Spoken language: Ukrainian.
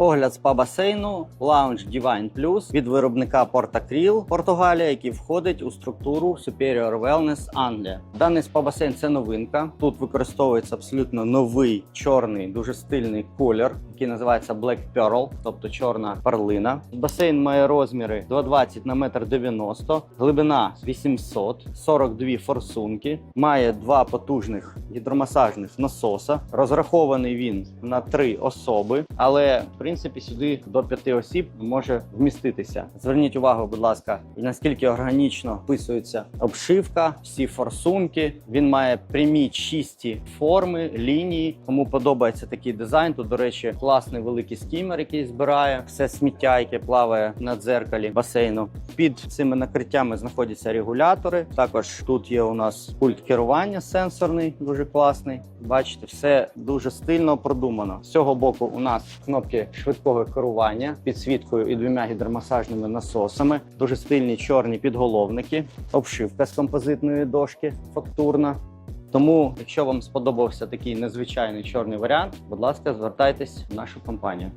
Огляд спа басейну Lounge Divine Plus від виробника Portacril Португалія, який входить у структуру Superior Wellness Англія. Даний спа басейн це новинка. Тут використовується абсолютно новий чорний, дуже стильний колір, який називається Black Pearl, тобто чорна перлина. Басейн має розміри 220 на 1,90 м, глибина 800, 42 форсунки, має два потужних гідромасажних насоса. Розрахований він на три особи, але в принципі сюди до п'яти осіб може вміститися. Зверніть увагу, будь ласка, наскільки органічно вписується обшивка, всі форсунки. Він має прямі чисті форми, лінії. Кому подобається такий дизайн, то до речі, класний великий скімер, який збирає все сміття, яке плаває на дзеркалі басейну. Під цими накриттями знаходяться регулятори. Також тут є у нас пульт керування сенсорний, дуже класний. Бачите, все дуже стильно продумано. З цього боку у нас кнопки швидкого керування підсвіткою і двома гідромасажними насосами. Дуже стильні чорні підголовники, обшивка з композитної дошки, фактурна. Тому, якщо вам сподобався такий незвичайний чорний варіант, будь ласка, звертайтесь в нашу компанію.